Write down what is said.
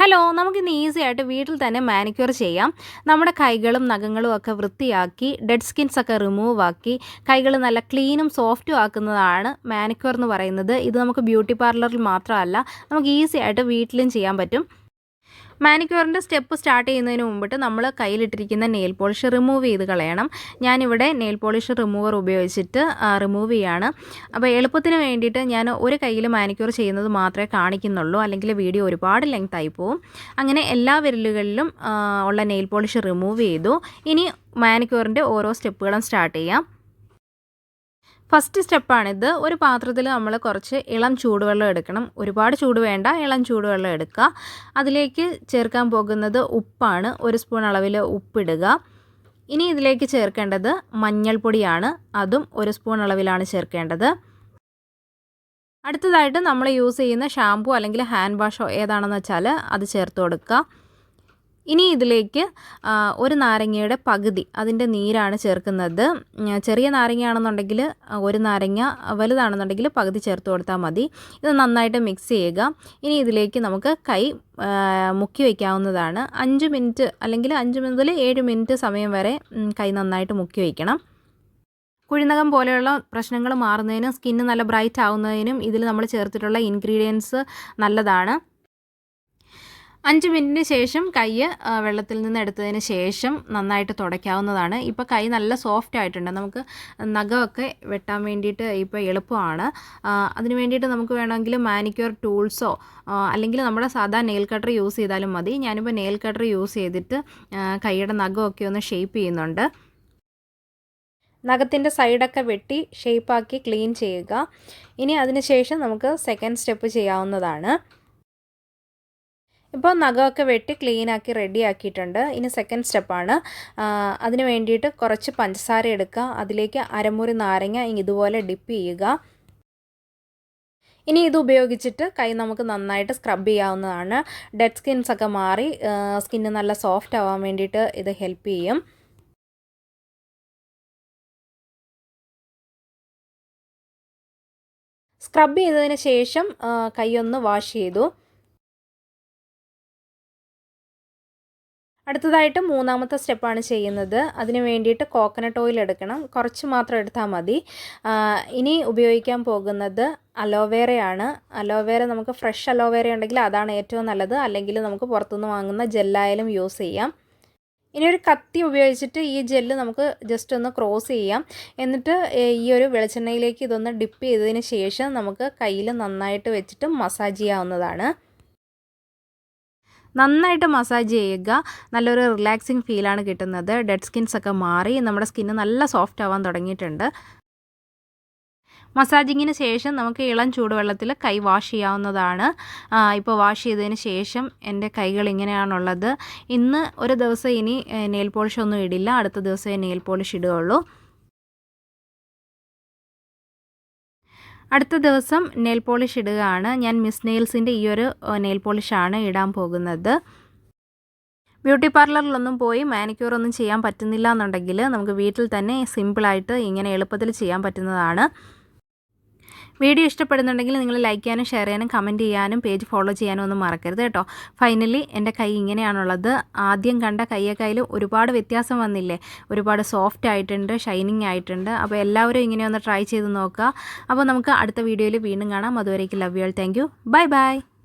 Hello നമുക്കിന്ന് easy ആയിട്ട് വീട്ടിൽ തന്നെ മാനിക്യൂർ ചെയ്യാം. നമ്മുടെ കൈകളും നഖങ്ങളും ഒക്കെ വൃത്തിയാക്കി ഡെഡ് സ്കിൻസ് ഒക്കെ റിമൂവ് ആക്കി കൈകൾ നല്ല ക്ലീനും സോഫ്റ്റും ആക്കുന്നതാണ് മാനിക്യൂർ എന്ന് പറയുന്നത്. ഇത് നമുക്ക് ബ്യൂട്ടി പാർലറിൽ മാത്രമല്ല നമുക്ക് ഈസി ആയിട്ട് വീട്ടിലും ചെയ്യാൻ പറ്റും. മാനിക്യൂറിന്റെ സ്റ്റെപ്പ് സ്റ്റാർട്ട് ചെയ്യുന്നതിന് മുമ്പിട്ട് നമ്മൾ കയ്യിലിട്ടിരിക്കുന്ന നെയിൽ പോളിഷ് റിമൂവ് ചെയ്ത് കളയണം. ഞാനിവിടെ നെയിൽ പോളിഷ് റിമൂവർ ഉപയോഗിച്ചിട്ട് റിമൂവ് ചെയ്യാണ്. അപ്പോൾ എളുപ്പത്തിന് വേണ്ടിയിട്ട് ഞാൻ ഒരു കയ്യിൽ മാനിക്യൂർ ചെയ്യുന്നത് മാത്രമേ കാണിക്കുന്നുള്ളൂ. അല്ലെങ്കിൽ വീഡിയോ ഒരുപാട് ലെങ്ത് ആയി പോവും. അങ്ങനെ എല്ലാ വിരലുകളിലും ഉള്ള നെയിൽ പോളിഷ് റിമൂവ് ചെയ്തു. ഇനി മാനിക്യൂറിന്റെ ഓരോ സ്റ്റെപ്പുകളും സ്റ്റാർട്ട് ചെയ്യാം. ഫസ്റ്റ് സ്റ്റെപ്പാണിത് ഒരു പാത്രത്തിൽ നമ്മൾ കുറച്ച് ഇളം ചൂടുവെള്ളം എടുക്കണം. ഒരുപാട് ചൂട് വേണ്ട ഇളം ചൂടുവെള്ളം എടുക്കുക. അതിലേക്ക് ചേർക്കാൻ പോകുന്നത് ഉപ്പാണ്. ഒരു സ്പൂൺ അളവിൽ ഉപ്പിടുക. ഇനി ഇതിലേക്ക് ചേർക്കേണ്ടത് മഞ്ഞൾപ്പൊടിയാണ്. അതും ഒരു സ്പൂൺ അളവിലാണ് ചേർക്കേണ്ടത്. അടുത്തതായിട്ട് നമ്മൾ യൂസ് ചെയ്യുന്ന ഷാമ്പു അല്ലെങ്കിൽ ഹാൻഡ് വാഷോ ഏതാണെന്ന് വെച്ചാൽ അത് ചേർത്ത് കൊടുക്കുക. ഇനി ഇതിലേക്ക് ഒരു നാരങ്ങയുടെ പകുതി അതിന്റെ നീരാണ് ചേർക്കുന്നത്. ചെറിയ നാരങ്ങയാണെന്നുണ്ടെങ്കിൽ ഒരു നാരങ്ങ വലുതാണെന്നുണ്ടെങ്കിൽ പകുതി ചേർത്ത് കൊടുത്താൽ മതി. ഇത് നന്നായിട്ട് മിക്സ് ചെയ്യുക. ഇനി ഇതിലേക്ക് നമുക്ക് കൈ മുക്കി വയ്ക്കാവുന്നതാണ്. അഞ്ച് മിനിറ്റ് അല്ലെങ്കിൽ അഞ്ച് മുതൽ ഏഴ് മിനിറ്റ് സമയം വരെ കൈ നന്നായിട്ട് മുക്കി വയ്ക്കണം. കുഴിനകം പോലെയുള്ള പ്രശ്നങ്ങൾ മാറുന്നതിനും സ്കിന്ന് നല്ല ബ്രൈറ്റ് ആവുന്നതിനും ഇതിൽ നമ്മൾ ചേർത്തിട്ടുള്ള ഇൻഗ്രീഡിയൻസ് നല്ലതാണ്. അഞ്ച് മിനിറ്റിന് ശേഷം കൈ വെള്ളത്തിൽ നിന്ന് എടുത്തതിന് ശേഷം നന്നായിട്ട് തുടയ്ക്കാവുന്നതാണ്. ഇപ്പോൾ കൈ നല്ല സോഫ്റ്റ് ആയിട്ടുണ്ട്. നമുക്ക് നഖമൊക്കെ വെട്ടാൻ വേണ്ടിയിട്ട് ഇപ്പോൾ എളുപ്പമാണ്. അതിന് വേണ്ടിയിട്ട് നമുക്ക് വേണമെങ്കിൽ മാനിക്യൂർ ടൂൾസോ അല്ലെങ്കിൽ നമ്മുടെ സാധാ നെയിൽ കട്ടർ യൂസ് ചെയ്താലും മതി. ഞാനിപ്പോൾ നെയിൽ കട്ടർ യൂസ് ചെയ്തിട്ട് കൈയുടെ നഖമൊക്കെ ഒന്ന് ഷേപ്പ് ചെയ്യുന്നുണ്ട്. നഖത്തിന്റെ സൈഡൊക്കെ വെട്ടി ഷേപ്പാക്കി ക്ലീൻ ചെയ്യുക. ഇനി അതിന് ശേഷം നമുക്ക് സെക്കൻഡ് സ്റ്റെപ്പ് ചെയ്യാവുന്നതാണ്. ഇപ്പോൾ നഖമൊക്കെ വെട്ടി ക്ലീൻ ആക്കി റെഡി ആക്കിയിട്ടുണ്ട്. ഇനി സെക്കൻഡ് സ്റ്റെപ്പാണ് അതിന് വേണ്ടിയിട്ട് കുറച്ച് പഞ്ചസാര എടുക്കുക. അതിലേക്ക് അരമുറി നാരങ്ങ ഇതുപോലെ ഡിപ്പ് ചെയ്യുക. ഇനി ഇത് ഉപയോഗിച്ചിട്ട് കൈ നമുക്ക് നന്നായിട്ട് സ്ക്രബ് ചെയ്യാവുന്നതാണ്. ഡെഡ് സ്കിൻസ് ഒക്കെ മാറി സ്കിന്ന് നല്ല സോഫ്റ്റ് ആവാൻ വേണ്ടിയിട്ട് ഇത് ഹെൽപ്പ് ചെയ്യും. സ്ക്രബ് ചെയ്തതിന് ശേഷം കൈ ഒന്ന് വാഷ് ചെയ്തു. അടുത്തതായിട്ട് മൂന്നാമത്തെ സ്റ്റെപ്പാണ് ചെയ്യുന്നത്. അതിന് വേണ്ടിയിട്ട് കോക്കനട്ട് ഓയിൽ എടുക്കണം. കുറച്ച് മാത്രം എടുത്താൽ മതി. ഇനി ഉപയോഗിക്കാൻ പോകുന്നത് അലോവേറയാണ് അലോവേറ നമുക്ക് ഫ്രഷ് അലോവേറ ഉണ്ടെങ്കിൽ അതാണ് ഏറ്റവും നല്ലത്. അല്ലെങ്കിൽ നമുക്ക് പുറത്തുനിന്ന് വാങ്ങുന്ന ജെല്ലായാലും യൂസ് ചെയ്യാം. ഇനി ഒരു കത്തി ഉപയോഗിച്ചിട്ട് ഈ ജെല്ല് നമുക്ക് ജസ്റ്റ് ഒന്ന് ക്രോസ് ചെയ്യാം. എന്നിട്ട് ഈ ഒരു വെളിച്ചെണ്ണയിലേക്ക് ഇതൊന്ന് ഡിപ്പ് ചെയ്തതിന് ശേഷം നമുക്ക് കയ്യിൽ നന്നായിട്ട് വെച്ചിട്ട് മസാജ് ചെയ്യാവുന്നതാണ്. നന്നായിട്ട് മസാജ് ചെയ്യുക. നല്ലൊരു റിലാക്സിങ് ഫീലാണ് കിട്ടുന്നത്. ഡെഡ് സ്കിൻസ് ഒക്കെ മാറി നമ്മുടെ സ്കിന്ന് നല്ല സോഫ്റ്റ് ആവാൻ തുടങ്ങിയിട്ടുണ്ട്. മസാജിങ്ങിന് ശേഷം നമുക്ക് ഇളം ചൂടുവെള്ളത്തിൽ കൈ വാഷ് ചെയ്യാവുന്നതാണ്. ഇപ്പോൾ വാഷ് ചെയ്തതിന് ശേഷം എന്റെ കൈകൾ ഇങ്ങനെയാണുള്ളത്. ഇന്ന് ഒരു ദിവസം ഇനി നെയിൽ പോളിഷ് ഒന്നും ഇടില്ല. അടുത്ത ദിവസമേ നെയിൽ പോളിഷ് ഇടുകയുള്ളൂ. അടുത്ത ദിവസം നെയിൽ പോളിഷ് ഇടുകയാണ്. ഞാൻ മിസ് നെയിൽസിന്റെ ഈ ഒരു നെയിൽ പോളിഷാണ് ഇടാൻ പോകുന്നത്. ബ്യൂട്ടി പാർലറിലൊന്നും പോയി മാനിക്യൂർ ഒന്നും ചെയ്യാൻ പറ്റുന്നില്ല എന്നുണ്ടെങ്കിൽ നമുക്ക് വീട്ടിൽ തന്നെ സിമ്പിളായിട്ട് ഇങ്ങനെ എളുപ്പത്തിൽ ചെയ്യാൻ പറ്റുന്നതാണ്. വീഡിയോ ഇഷ്ടപ്പെടുന്നുണ്ടെങ്കിൽ നിങ്ങൾ ലൈക്ക് ചെയ്യാനും ഷെയർ ചെയ്യാനും കമന്റ് ചെയ്യാനും പേജ് ഫോളോ ചെയ്യാനും ഒന്നും മറക്കരുത് കേട്ടോ. ഫൈനലി എന്റെ കൈ ഇങ്ങനെയാണുള്ളത്. ആദ്യം കണ്ട കയ്യേക്കൈയിൽ ഒരുപാട് വ്യത്യാസം വന്നില്ലേ? ഒരുപാട് സോഫ്റ്റ് ആയിട്ടുണ്ട് ഷൈനിങ് ആയിട്ടുണ്ട്. അപ്പോൾ എല്ലാവരും ഇങ്ങനെ ഒന്ന് ട്രൈ ചെയ്ത് നോക്കുക. അപ്പോൾ നമുക്ക് അടുത്ത വീഡിയോയിൽ വീണ്ടും കാണാം. അതുവരേക്കും love you all thank you bye bye